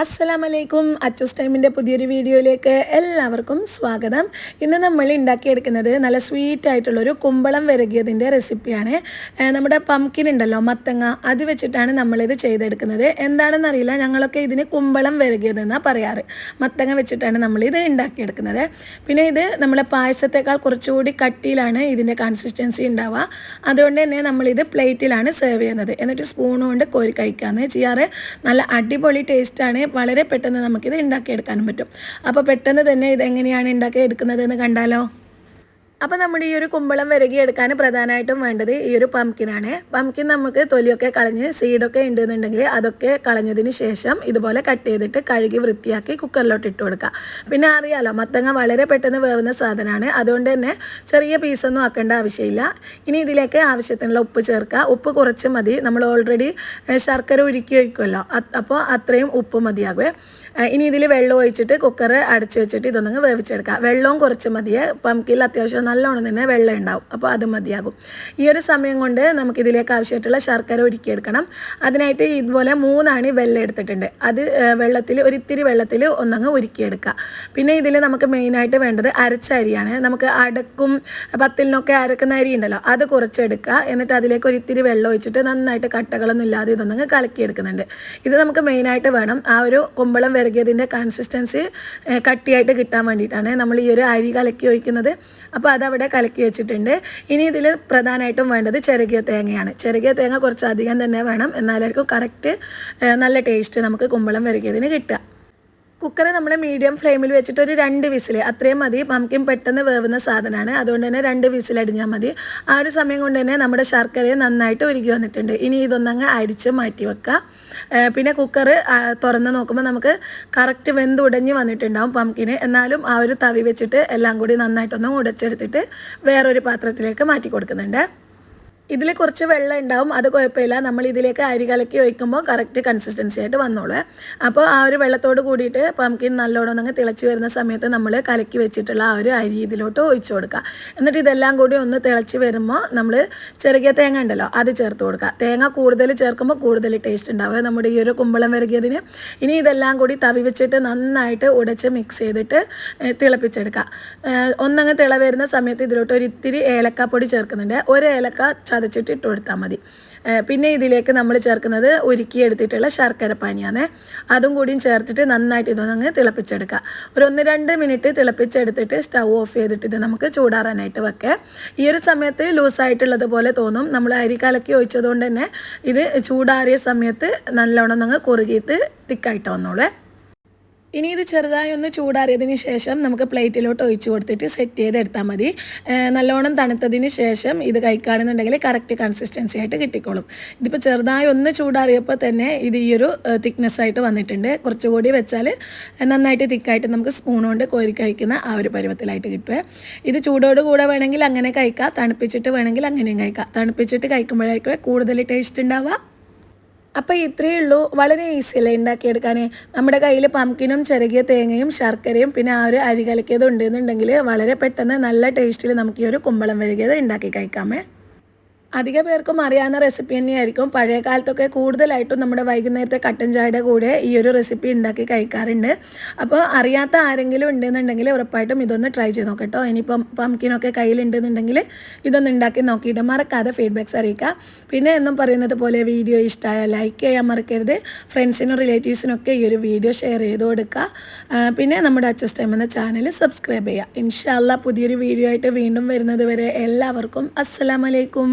അസ്സലാമലൈക്കും. അച്ചൂസ് ടൈമിന്റെ പുതിയൊരു വീഡിയോയിലേക്ക് എല്ലാവർക്കും സ്വാഗതം. ഇന്ന് നമ്മൾ ഉണ്ടാക്കിയെടുക്കുന്നത് നല്ല സ്വീറ്റ് ആയിട്ടുള്ളൊരു കുമ്പളം വിരകിയതിന്റെ റെസിപ്പിയാണ്. നമ്മുടെ പംകിൻ ഉണ്ടല്ലോ മത്തങ്ങ അത് വെച്ചിട്ടാണ് നമ്മളിത് ചെയ്തെടുക്കുന്നത്. എന്താണെന്നറിയില്ല ഞങ്ങളൊക്കെ ഇതിന് കുമ്പളം വിരകിയതെന്നാണ് പറയാറ്. മത്തങ്ങ വെച്ചിട്ടാണ് നമ്മളിത് ഉണ്ടാക്കിയെടുക്കുന്നത്. പിന്നെ ഇത് നമ്മുടെ പായസത്തേക്കാൾ കുറച്ചുകൂടി കട്ടിയിലാണ് ഇതിന്റെ കൺസിസ്റ്റൻസി ഉണ്ടാവുക. അതുകൊണ്ട് തന്നെ നമ്മളിത് പ്ലേറ്റിലാണ് സെർവ് ചെയ്യുന്നത്. എന്നിട്ട് സ്പൂൺ കൊണ്ട് കോരി കഴിക്കാമെന്ന് ചെയ്യാറ്. നല്ല അടിപൊളി ടേസ്റ്റാണ് വളരെ പെട്ടെന്ന് നമുക്കിത് ഉണ്ടാക്കിയെടുക്കാനും പറ്റും. അപ്പോൾ പെട്ടെന്ന് തന്നെ ഇത് എങ്ങനെയാണ് ഉണ്ടാക്കിയെടുക്കുന്നതെന്ന് കണ്ടാലോ? അപ്പോൾ നമ്മുടെ ഈ ഒരു കുമ്പളം വിരകിയെടുക്കാൻ പ്രധാനമായിട്ടും വേണ്ടത് ഈ ഒരു പംകിനാണ് പംകിൻ നമുക്ക് തൊലിയൊക്കെ കളഞ്ഞ് സീഡൊക്കെ ഉണ്ടെന്നുണ്ടെങ്കിൽ അതൊക്കെ കളഞ്ഞതിന് ശേഷം ഇതുപോലെ കട്ട് ചെയ്തിട്ട് കഴുകി വൃത്തിയാക്കി കുക്കറിലോട്ട് ഇട്ട് കൊടുക്കുക പിന്നെ അറിയാലോ മത്തങ്ങ വളരെ പെട്ടെന്ന് വേവുന്ന സാധനമാണ്. അതുകൊണ്ട് തന്നെ ചെറിയ പീസൊന്നും ആക്കേണ്ട ആവശ്യമില്ല. ഇനി ഇതിലേക്ക് ആവശ്യത്തിനുള്ള ഉപ്പ് ചേർക്കുക. ഉപ്പ് കുറച്ച് മതി. നമ്മൾ ഓൾറെഡി ശർക്കര ഉരുക്കി വയ്ക്കുമല്ലോ അപ്പോൾ അത്രയും ഉപ്പ് മതിയാകുമേ ഇനി ഇതിൽ വെള്ളം ഒഴിച്ചിട്ട് കുക്കർ അടച്ച് വെച്ചിട്ട് ഇതൊന്നും വേവിച്ചെടുക്കുക വെള്ളവും കുറച്ച് മതിയെ. പംകിൽ അത്യാവശ്യം നല്ലോണം തന്നെ വെള്ളം ഉണ്ടാവും. അപ്പോൾ അത് മതിയാകും. ഈ ഒരു സമയം കൊണ്ട് നമുക്ക് ഇതിലേക്ക് ആവശ്യമായിട്ടുള്ള ശർക്കര ഒരുക്കിയെടുക്കണം അതിനായിട്ട് ഇതുപോലെ മൂന്നാണി വെള്ളം എടുത്തിട്ടുണ്ട്. അത് വെള്ളത്തിൽ ഒരിത്തിരി വെള്ളത്തിൽ ഒന്നങ്ങ് ഒരുക്കിയെടുക്കുക പിന്നെ ഇതിൽ നമുക്ക് മെയിനായിട്ട് വേണ്ടത് അരച്ച അരിയാണ് നമുക്ക് അടക്കും പത്തിലിനൊക്കെ അരക്കുന്ന അരി ഉണ്ടല്ലോ അത് കുറച്ചെടുക്കുക. എന്നിട്ട് അതിലേക്ക് ഒരിത്തിരി വെള്ളം ഒഴിച്ചിട്ട് നന്നായിട്ട് കട്ടകളൊന്നും ഇല്ലാതെ ഇതൊന്നങ്ങ് കലക്കിയെടുക്കുന്നുണ്ട്. ഇത് നമുക്ക് മെയിനായിട്ട് വേണം. ആ ഒരു കുമ്പളം വിരകിയതിന്റെ കൺസിസ്റ്റൻസി കട്ടിയായിട്ട് കിട്ടാൻ വേണ്ടിയിട്ടാണ് നമ്മൾ ഈ ഒരു അരി കലക്കി ഒഴിക്കുന്നത്. അപ്പോൾ അതവിടെ കലക്കി വെച്ചിട്ടുണ്ട്. ഇനി ഇതിൽ പ്രധാനമായിട്ടും വേണ്ടത് ചെറുകിയ തേങ്ങയാണ്. ചെറുകിയ തേങ്ങ കുറച്ച് അധികം തന്നെ വേണം. എന്നാലായിരിക്കും കറക്റ്റ് നല്ല ടേസ്റ്റ് നമുക്ക് കുമ്പളം വിരകിയതിന് കിട്ടുക. കുക്കർ നമ്മൾ മീഡിയം ഫ്ലെയിമിൽ വെച്ചിട്ട് ഒരു രണ്ട് വിസിൽ അത്രയും മതി. പംകിൻ പെട്ടെന്ന് വേവുന്ന സാധനമാണ് അതുകൊണ്ട് തന്നെ രണ്ട് വിസിൽ അടിഞ്ഞാൽ മതി. ആ ഒരു സമയം കൊണ്ട് തന്നെ നമ്മുടെ ശർക്കരയെ നന്നായിട്ട് ഒരുക്കി വന്നിട്ടുണ്ട്. ഇനി ഇതൊന്നങ്ങ് അരിച്ച് മാറ്റി വെക്കുക പിന്നെ കുക്കർ തുറന്ന് നോക്കുമ്പോൾ നമുക്ക് കറക്റ്റ് വെന്ത് ഉടഞ്ഞ് വന്നിട്ടുണ്ടാവും പംകിന് എന്നാലും ആ ഒരു തവി വെച്ചിട്ട് എല്ലാം കൂടി നന്നായിട്ടൊന്ന് ഉടച്ചെടുത്തിട്ട് വേറൊരു പാത്രത്തിലേക്ക് മാറ്റി കൊടുക്കുന്നുണ്ട്. ഇതിൽ കുറച്ച് വെള്ളം ഉണ്ടാവും അത് കുഴപ്പമില്ല. നമ്മൾ ഇതിലേക്ക് അരി കലക്കി ഒഴിക്കുമ്പോൾ കറക്റ്റ് കൺസിസ്റ്റൻസി ആയിട്ട് വന്നോളൂ. അപ്പോൾ ആ ഒരു വെള്ളത്തോട് കൂടിയിട്ട് പംകിൻ നല്ലോണം അങ്ങ് തിളച്ച് വരുന്ന സമയത്ത് നമ്മൾ കലക്കി വെച്ചിട്ടുള്ള ആ ഒരു അരി ഇതിലോട്ട് ഒഴിച്ചു കൊടുക്കുക. എന്നിട്ട് ഇതെല്ലാം കൂടി ഒന്ന് തിളച്ച് വരുമ്പോൾ നമ്മൾ ചെറുകിയ തേങ്ങ ഉണ്ടല്ലോ അത് ചേർത്ത് കൊടുക്കുക. തേങ്ങ കൂടുതൽ ചേർക്കുമ്പോൾ കൂടുതൽ ടേസ്റ്റ് ഉണ്ടാവുക നമ്മുടെ ഈ ഒരു കുമ്പളം വരകിയതിന്. ഇനി ഇതെല്ലാം കൂടി തവി വെച്ചിട്ട് നന്നായിട്ട് ഉടച്ച് മിക്സ് ചെയ്തിട്ട് തിളപ്പിച്ചെടുക്കുക. ഒന്നങ്ങ് തിള വരുന്ന സമയത്ത് ഇതിലോട്ട് ഒരു ഇത്തിരി ഏലക്കാപ്പൊടി ചേർക്കുന്നുണ്ട്. ഒരു ഏലക്ക ചതച്ചിട്ട് ഇട്ട് കൊടുത്താൽ മതി. പിന്നെ ഇതിലേക്ക് നമ്മൾ ചേർക്കുന്നത് ഉരുക്കി എടുത്തിട്ടുള്ള ശർക്കര പാനിയാണ്. അതും കൂടിയും ചേർത്തിട്ട് നന്നായിട്ട് ഇതൊന്നങ്ങ് തിളപ്പിച്ചെടുക്കുക ഒരു ഒന്ന് രണ്ട് മിനിറ്റ് തിളപ്പിച്ചെടുത്തിട്ട് സ്റ്റൗ ഓഫ് ചെയ്തിട്ട് ഇത് നമുക്ക് ചൂടാറാനായിട്ട് വെക്കുക ഈ ഒരു സമയത്ത് ലൂസായിട്ടുള്ളത് പോലെ തോന്നും. നമ്മൾ അരി കലക്കി ഒഴിച്ചതുകൊണ്ട് തന്നെ ഇത് ചൂടാറിയ സമയത്ത് നല്ലോണം അങ്ങ് കുറുകിയിട്ട് തിക്കായിട്ട് വന്നോളേ. ഇനി ഇത് ചെറുതായി ഒന്ന് ചൂടാറിയതിന് ശേഷം നമുക്ക് പ്ലേറ്റിലോട്ട് ഒഴിച്ച് കൊടുത്തിട്ട് സെറ്റ് ചെയ്തെടുത്താൽ മതി. നല്ലോണം തണുത്തതിന് ശേഷം ഇത് കഴിക്കുകയാണെന്നുണ്ടെങ്കിൽ കറക്റ്റ് കൺസിസ്റ്റൻസി ആയിട്ട് കിട്ടിക്കോളും. ഇതിപ്പോൾ ചെറുതായി ഒന്ന് ചൂടാറിയപ്പോൾ തന്നെ ഇത് ഈ ഒരു തിക്നെസ് ആയിട്ട് വന്നിട്ടുണ്ട്. കുറച്ചുകൂടി വെച്ചാൽ നന്നായിട്ട് തിക്കായിട്ട് നമുക്ക് സ്പൂൺ കൊണ്ട് കോരി കഴിക്കുന്ന ആ ഒരു പരുവത്തിലായിട്ട് കിട്ടുക. ഇത് ചൂടോട് കൂടെ വേണമെങ്കിൽ അങ്ങനെ കഴിക്കാം. തണുപ്പിച്ചിട്ട് വേണമെങ്കിൽ അങ്ങനെയും കഴിക്കാം. തണുപ്പിച്ചിട്ട് കഴിക്കുമ്പോഴായിരിക്കും കൂടുതൽ ടേസ്റ്റ് ഉണ്ടാവുക. അപ്പോൾ ഇത്രയേ ഉള്ളൂ. വളരെ ഈസിയല്ലേ ഉണ്ടാക്കിയെടുക്കാൻ നമ്മുടെ കയ്യിൽ പംകിനും ചെറുകിയ തേങ്ങയും ശർക്കരയും പിന്നെ ആ ഒരു അരി കലക്കിയത് ഉണ്ടെന്നുണ്ടെങ്കിൽ വളരെ പെട്ടെന്ന് നല്ല ടേസ്റ്റിൽ നമുക്ക് ഈ ഒരു കുമ്പളം വരികയത് ഉണ്ടാക്കി കഴിക്കാമേ. അധിക പേർക്കും അറിയാവുന്ന റെസിപ്പി തന്നെയായിരിക്കും. പഴയ കാലത്തൊക്കെ കൂടുതലായിട്ടും നമ്മുടെ വൈകുന്നേരത്തെ കട്ടൻ ചായയുടെ കൂടെ ഈ ഒരു റെസിപ്പി ഉണ്ടാക്കി കഴിക്കാറുണ്ട്. അപ്പോൾ അറിയാത്ത ആരെങ്കിലും ഉണ്ടെന്നുണ്ടെങ്കിൽ ഉറപ്പായിട്ടും ഇതൊന്ന് ട്രൈ ചെയ്ത് നോക്കട്ടോ. ഇനിയിപ്പം പംകിനൊക്കെ കയ്യിലുണ്ടെന്നുണ്ടെങ്കിൽ ഇതൊന്ന് ഉണ്ടാക്കി നോക്കിയിട്ട് മറക്കാതെ ഫീഡ്ബാക്ക്സ് അറിയിക്കുക. പിന്നെ എന്നും പറയുന്നത് പോലെ വീഡിയോ ഇഷ്ടമായ ലൈക്ക് ചെയ്യാൻ മറക്കരുത്. ഫ്രണ്ട്സിനും റിലേറ്റീവ്സിനൊക്കെ ഈ ഒരു വീഡിയോ ഷെയർ ചെയ്ത് കൊടുക്കുക. പിന്നെ നമ്മുടെ അച്ചസ് ടൈം എന്ന ചാനൽ സബ്സ്ക്രൈബ് ചെയ്യുക. ഇൻഷാല്ല പുതിയൊരു വീഡിയോ ആയിട്ട് വീണ്ടും വരുന്നത് വരെ എല്ലാവർക്കും അസ്സലാമലൈക്കും